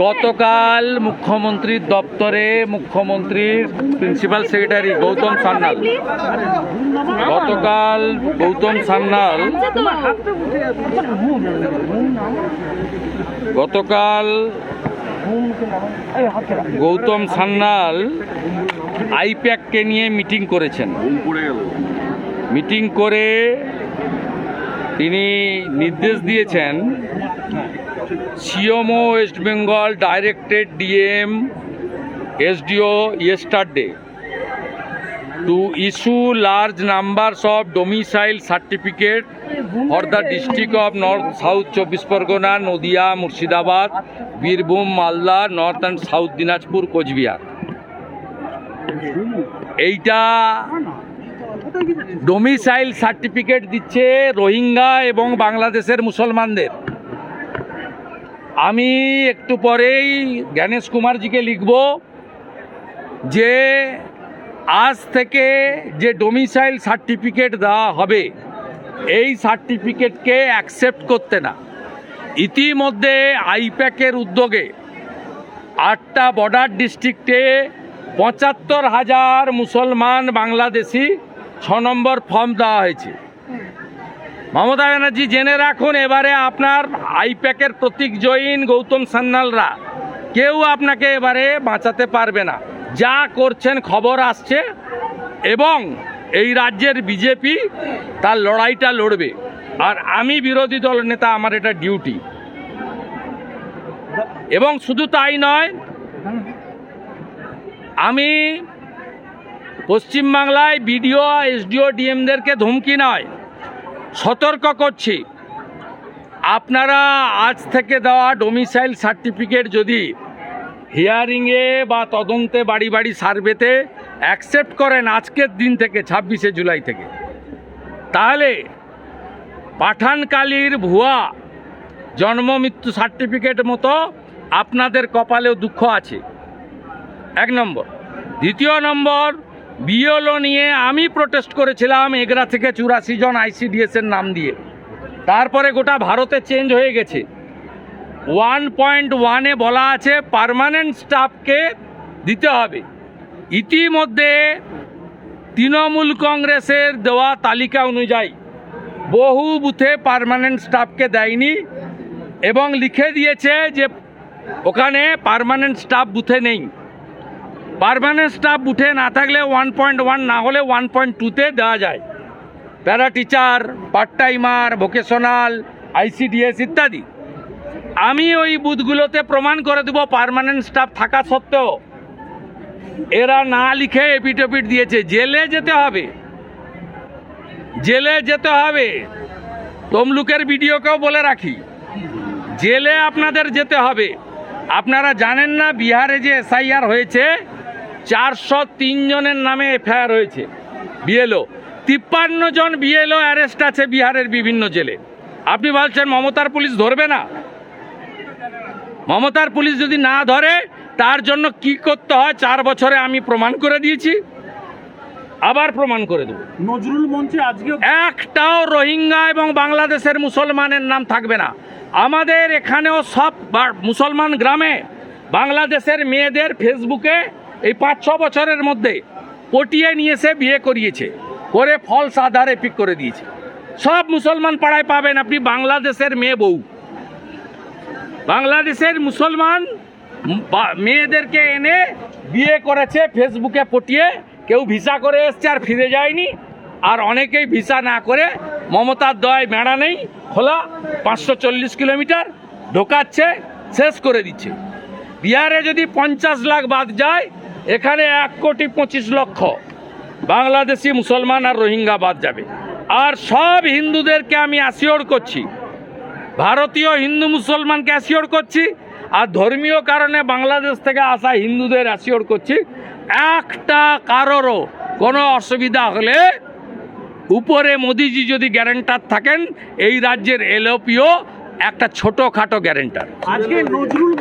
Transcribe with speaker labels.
Speaker 1: গতকাল মুখ্যমন্ত্রীর দপ্তরে মুখ্যমন্ত্রীর প্রিন্সিপাল সেক্রেটারি গৌতম সান্যাল। গতকাল গৌতম সান্যাল গতকাল গৌতম সান্যাল আইপ্যাককে নিয়ে মিটিং করেছেন। মিটিং করে তিনি নির্দেশ দিয়েছেন সিওমো West Bengal directed DM SDO yesterday. To issue large numbers of domicile certificate for the district of north south চব্বিশ Parganas, Nadia, Murshidabad, Birbhum, Malda north and south Dinajpur, Cooch Behar. এইটা domicile certificate দিচ্ছে রোহিঙ্গা এবং বাংলাদেশের মুসলমানদের। আমি একটু পরেই জ্ঞানেশ কুমারজিকে লিখব যে আজ থেকে যে ডোমিসাইল সার্টিফিকেট দেওয়া হবে, এই সার্টিফিকেটকে অ্যাকসেপ্ট করতে না। ইতিমধ্যে আইপ্যাকের উদ্যোগে আটটা বর্ডার ডিস্ট্রিক্টে পঁচাত্তর হাজার মুসলমান বাংলাদেশি ছ নম্বর ফর্ম দেওয়া হয়েছে। মমতা ব্যানার্জি, জেনে রাখুন, এবারে আপনার আইপ্যাকের প্রতীক জৈন গৌতম সান্যালরা। কেউ আপনাকে এবারে বাঁচাতে পারবে না। যা করছেন, খবর আসছে, এবং এই রাজ্যের বিজেপি তার লড়াইটা লড়বে। আর আমি বিরোধী দল নেতা, আমার এটা ডিউটি। এবং শুধু তাই নয়, আমি পশ্চিমবাংলায় বিডিও, এসডিও, ডিএমদেরকে ধমকি নয় সতর্ক করছি। আপনারা আজ থেকে দেওয়া ডোমিসাইল সার্টিফিকেট যদি হিয়ারিংয়ে বা তদন্তে বাড়ি বাড়ি সার্ভেতে অ্যাকসেপ্ট করেন আজকের দিন থেকে, ছাব্বিশে জুলাই থেকে, তাহলে পাঠানকালীর ভুয়া জন্ম মৃত্যু সার্টিফিকেট মতো আপনাদের কপালেও দুঃখ আছে। এক নম্বর। দ্বিতীয় নম্বর বিএলও নিয়ে আমি প্রোটেস্ট করেছিলাম এগরা থেকে চুরাশি জন আইসিডিএস এর নাম দিয়ে। তারপরে গোটা ভারতে চেঞ্জ হয়ে গেছে। ওয়ান পয়েন্ট ওয়ানে বলা আছে পারমানেন্ট স্টাফকে দিতে হবে। ইতিমধ্যে তৃণমূল কংগ্রেসের দেওয়া তালিকা অনুযায়ী বহু বুথে পারমানেন্ট স্টাফকে দেয়নি এবং লিখে দিয়েছে যে ওখানে পারমানেন্ট স্টাফ বুথে নেই। পার্মানেন্ট স্টাফ উঠে না থাকলে ওয়ান পয়েন্ট ওয়ান না হলে ওয়ান পয়েন্ট টুতে দেওয়া যায়। Para teacher part timer vocational ICDS ইত্যাদি। আমি ওই বুথগুলোতে প্রমাণ করে দেবো পারমানেন্ট স্টাফ থাকা সত্ত্বেও। এরা না লিখে এপিটোপিট দিয়েছে। জেলে যেতে হবে। জেলে যেতে হবে। তমলুকের ভিডিওকেও বলে রাখি, জেলে আপনাদের যেতে হবে। আপনারা জানেন না, বিহারে যে এসআইআর হয়েছে চারশো তিন জনের নামে এফআইআর হয়েছে। বিএলও। তিপ্পান্ন জন বিএলও অ্যারেস্ট আছে বিহারের বিভিন্ন জেলে। আপনি বলছেন মমতার পুলিশ ধরবে না? মমতার পুলিশ যদি না ধরে তার জন্য কি করতে হয় চার বছরে আমি প্রমাণ করে দিয়েছি। আবার প্রমাণ করে দেবো।
Speaker 2: নজরুল মঞ্চে আজকে
Speaker 1: একটাও রোহিঙ্গা এবং বাংলাদেশের মুসলমানের নাম থাকবে না। আমাদের এখানেও সব মুসলমান গ্রামে বাংলাদেশের মেয়েদের ফেসবুকে এই পাঁচ, ছ বছরের মধ্যে পটিয়ে নিয়ে এসে বিয়ে করিয়েছে, করে ফলস আধারে পিক করে দিয়েছে। সব মুসলমান পাড়ায় পাবেন আপনি বাংলাদেশের মেয়ে বউ। বাংলাদেশের মুসলমান মেয়েদেরকে এনে বিয়ে করেছে ফেসবুকে পটিয়ে, কেউ ভিসা করে এসছে আর ফিরে যায়নি, আর অনেকেই ভিসা না করে মমতার দয় মেড়া নেই, খোলা পাঁচশো চল্লিশ কিলোমিটার, ঢোকাচ্ছে, শেষ করে দিচ্ছে। বিহারে যদি পঞ্চাশ লাখ বাদ যায় এখানে এক কোটি পঁচিশ লক্ষ বাংলাদেশি মুসলমান আর রোহিঙ্গা বাদ যাবে। আর সব হিন্দুদেরকে আমি অ্যাসিওর করছি, ভারতীয় হিন্দু মুসলমানকে অ্যাসিওর করছি, আর ধর্মীয় কারণে বাংলাদেশ থেকে আসা হিন্দুদের অ্যাসিওর করছি, একটা কারোরও কোনো অসুবিধা হলে উপরে মোদিজি যদি গ্যারেন্টার থাকেন, এই রাজ্যের এলওপিও একটা ছোটোখাটো গ্যারেন্টার
Speaker 2: আজকে নজরুল